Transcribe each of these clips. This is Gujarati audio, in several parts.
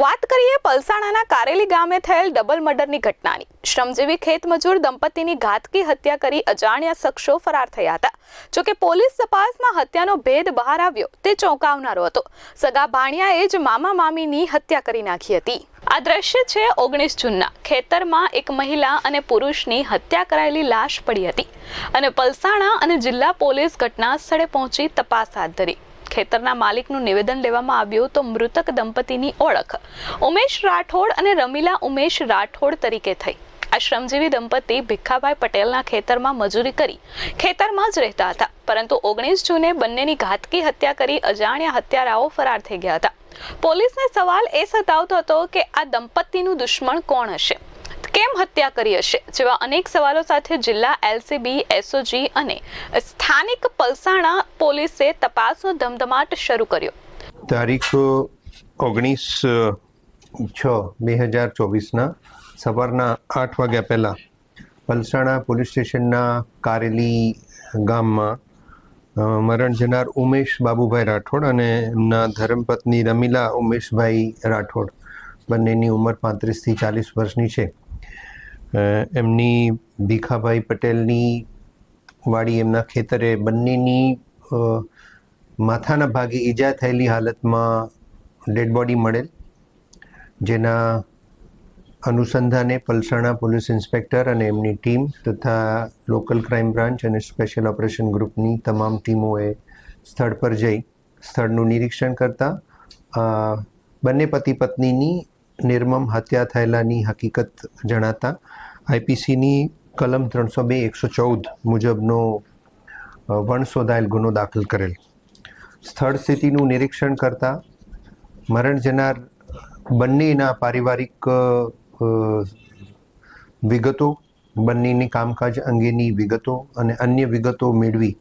વાત કરીએ પલસાણાના કારેલી ગામે થયેલ ડબલ મર્ડરની ઘટનાની. શ્રમજીવી ખેતમજૂર દંપતીની ઘાતકી હત્યા કરી અજાણ્યા શખ્સો ફરાર થયા હતા. જોકે પોલીસ તપાસમાં હત્યાનો ભેદ બહાર આવ્યો, તે ચોંકાવનારો હતો. સગા ભાણિયાએ જ મામા મામીની હત્યા કરી નાખી હતી. આ દ્રશ્ય છે ઓગણીસ જૂનના. ખેતરમાં એક મહિલા અને પુરુષની હત્યા કરાયેલી લાશ પડી હતી. અને પલસાણા અને જિલ્લા પોલીસ ઘટના સ્થળે પહોંચી તપાસ હાથ ધરી. ખેતરના માલિકનું નિવેદન લેવામાં આવ્યું તો મૃતક દંપતીની ઓળખ. ઉમેશ રાઠોડ અને રમીલા ઉમેશ રાઠોડ તરીકે થઈ. આ શ્રમજીવી દંપતી ભીખાભાઈ પટેલના ખેતરમાં મજૂરી કરી. ખેતરમાં જ રહેતા હતા. પરંતુ ઓગણીસ જૂને બંનેની ઘાતકી હત્યા કરી અજાણ્યા હત્યારાઓ ફરાર થઈ ગયા હતા. પોલીસને સવાલ એ સતાવતો હતો કે આ દંપતીનું દુશ્મન કોણ હશે? કેમ હત્યા કરી હશે? જેવા અનેક સવાલો સાથે જિલ્લા એલસીબી, એસઓજી અને સ્થાનિક પલસાણા પોલીસે તપાસનો ધમધમાટ શરૂ કર્યો. તારીખ, ઓગણીસ, છ, બે હજાર ચોવીસના સવારના આઠ વાગ્યા પહેલાં પલસાણા પોલીસ સ્ટેશનના કારેલી ગામમાં મરણ જનાર ઉમેશ બાબુભાઈ રાઠોડ અને એમના ધર્મપત્ની રમીલા ઉમેશભાઈ રાઠોડ બંનેની ઉંમર પાંત્રીસથી ચાલીસ વર્ષની છે. એમની ભીખાભાઈ પટેલની વાડી, એમના ખેતરે બંનેની માથાના ભાગે ઈજા થયેલી હાલતમાં ડેડ બોડી મળેલ. જેના અનુસંધાને પલસાણા પોલીસ ઇન્સ્પેક્ટર અને એમની ટીમ તથા લોકલ ક્રાઇમ બ્રાન્ચ અને સ્પેશિયલ ઓપરેશન ગ્રુપની તમામ ટીમોએ સ્થળ પર જઈ સ્થળનું નિરીક્ષણ કરતા બંને પતિ પત્નીની નિર્મમ હત્યા થયેલાની હકીકત જણાતા આઈપીસીની કલમ ત્રણસો બે, એકસો ચૌદ મુજબનો વણ શોધાયેલ ગુનો દાખલ કરેલ. સ્થળ સ્થિતિનું નિરીક્ષણ કરતા મરણ જનાર બંનેના પારિવારિક વિગતો, બંનેની કામકાજ અંગેની વિગતો અને અન્ય વિગતો મેળવી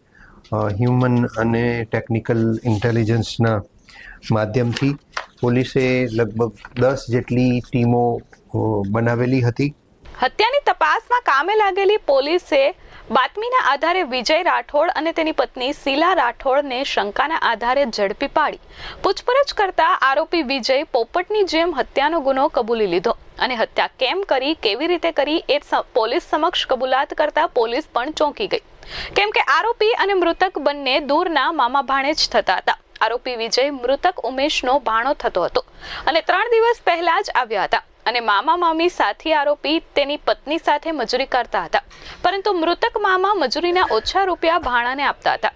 હ્યુમન અને ટેકનિકલ ઇન્ટેલિજન્સના માધ્યમથી પોલીસે લગભગ દસ જેટલી ટીમો બનાવેલી હતી. હત્યાની તપાસમાં કામે લાગેલી પોલીસે બાતમીના આધારે વિજય રાઠોડ અને તેની પત્ની શીલા રાઠોડને શંકાના આધારે ઝડપી પાડી. પૂછપરછ કરતા આરોપી વિજય પોપટની જેમ હત્યાનો ગુનો કબૂલી લીધો અને હત્યા કેમ કરી, કેવી રીતે કરી એ પોલીસ સમક્ષ કબૂલાત કરતા પોલીસ પણ ચોંકી ગઈ. કેમ કે આરોપી અને મૃતક બંને દૂરના મામા ભાણે જ થતા હતા. આરોપી વિજય મૃતક ઉમેશનો ભાણો થતો હતો અને ત્રણ દિવસ પહેલા જ આવ્યા હતા અને મામા મામી સાથી આરોપી તેની પત્ની સાથે મજૂરી કરતા હતા. પરંતુ મૃતક મામા મજૂરીના ઓછા રૂપિયા ભાણાને આપતા હતા.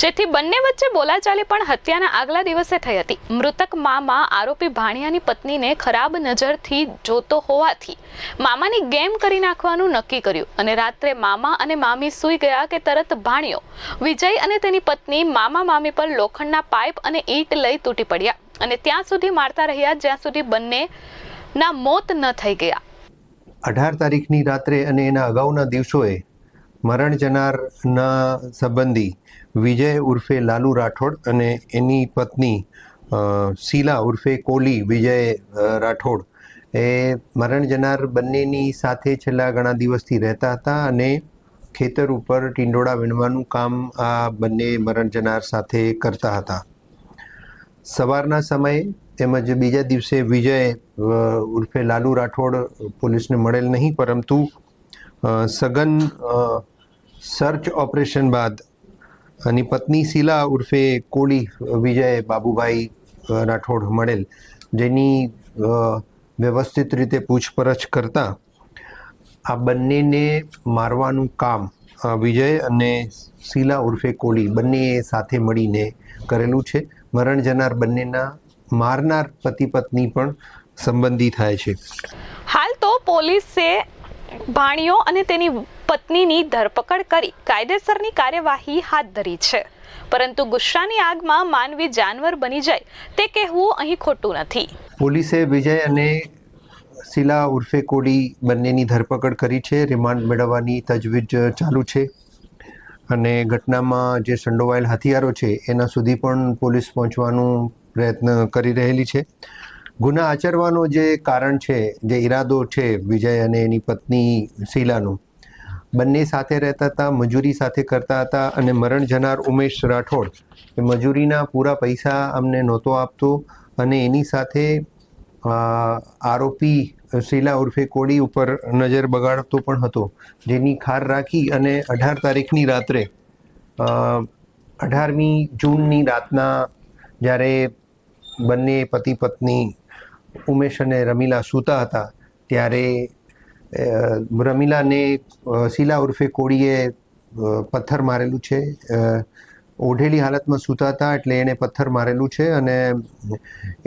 જેથી બંને વચ્ચે બોલાચાલી પણ હત્યાના આગલા દિવસે થઈ હતી. મૃતક મામા આરોપી ભાણિયાની પત્નીને ખરાબ નજરથી જોતો હોવાથી મામાની ગેમ કરી નાખવાનું નક્કી કર્યું અને રાત્રે મામા અને મામી સૂઈ ગયા કે તરત ભાણિયો, વિજય અને તેની પત્ની મામા મામી પર લોખંડના પાઇપ અને ઈંટ લઈ તૂટી પડ્યા અને ત્યાં સુધી મારતા રહ્યા જ્યાં સુધી બંને ના મોત ન થઈ ગયા. અઢાર તારીખની રાત્રે અને એના અગાઉના દિવસોએ મરણ જનારના સંબંધી વિજય ઉર્ફે લાલુ રાઠોડ અને એની પત્ની શીલા ઉર્ફે કોલી વિજય રાઠોડ. એ મરણ જનાર બંનેની સાથે છેલ્લા ઘણા દિવસથી રહેતા હતા અને ખેતર ઉપર ટીંડોળા વીણવાનું કામ આ બંને મરણ જનાર સાથે કરતા હતા. સવારના સમયે તેમજ બીજા દિવસે વિજય ઉર્ફે લાલુ રાઠોડ પોલીસને મળેલ નહીં, પરંતુ સઘન સર્ચ ઓપરેશન બાદ એની પત્ની શીલા ઉર્ફે કોળી વિજય બાબુભાઈ રાઠોડ મળેલ, જેની વ્યવસ્થિત રીતે પૂછપરછ કરતા આ બંનેને મારવાનું કામ વિજય અને શીલા ઉર્ફે કોળી બંનેએ સાથે મળીને કરેલું છે. મરણ જનાર બંનેના મારનાર પતિ પત્ની પણ સંબંધી થાય છે. હાલ તો પોલીસે ભાણિયો અને તેની પત્નીની ધરપકડ કરી કાયદેસરની કાર્યવાહી હાથ ધરી છે. પરંતુ ગુસ્સાની આગમાં માનવી જાનવર બની જાય તે કહેવું અહીં ખોટું નથી. પોલીસે વિજય અને શીલા ઉર્ફે કોડી બંનેની ધરપકડ કરી છે. રિમાન્ડ મેળવવાની તજવીજ ચાલુ છે અને ઘટનામાં જે સંડોવાયેલ હથિયારો છે એના સુધી પણ પોલીસ પહોંચવાનું પ્રયત્ન કરી રહેલી છે. ગુના આચરવાનો જે કારણ છે, જે ઈરાદો છે વિજય અને એની પત્ની શીલાનું બંને સાથે રહેતા હતા, મજૂરી સાથે કરતા હતા અને મરણ જનાર ઉમેશ રાઠોડ એ મજૂરીના પૂરા પૈસા અમને નહોતો આપતો અને એની સાથે આરોપી શીલા ઉર્ફે કોડી ઉપર નજર બગાડતો પણ હતો, જેની ખાર રાખી અને અઢાર તારીખની રાત્રે અઢારમી જૂનની રાતના જ્યારે બંને પતિ પત્ની ઉમેશ અને રમીલા સૂતા હતા, ત્યારે રમીલાને શીલા ઉર્ફે કોળીએ પથ્થર મારેલું છે. ઓઢેલી હાલતમાં સૂતા હતા એટલે એણે પથ્થર મારેલું છે અને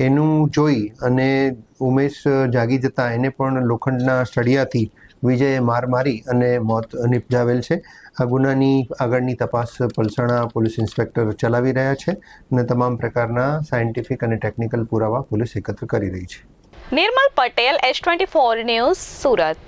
એનું જોઈ અને ઉમેશ જાગી જતા એને પણ લોખંડના સળિયાથી વિજયે માર મારી અને મોત નિપજાવેલ છે. આ ગુનાની આગળની તપાસ પલસાણા પોલીસ ઇન્સ્પેક્ટર ચલાવી રહ્યા છે અને તમામ પ્રકારના સાયન્ટિફિક અને ટેકનિકલ પુરાવા પોલીસ એકત્ર કરી રહી છે. Nirmal Patel, S twenty four news, Surat.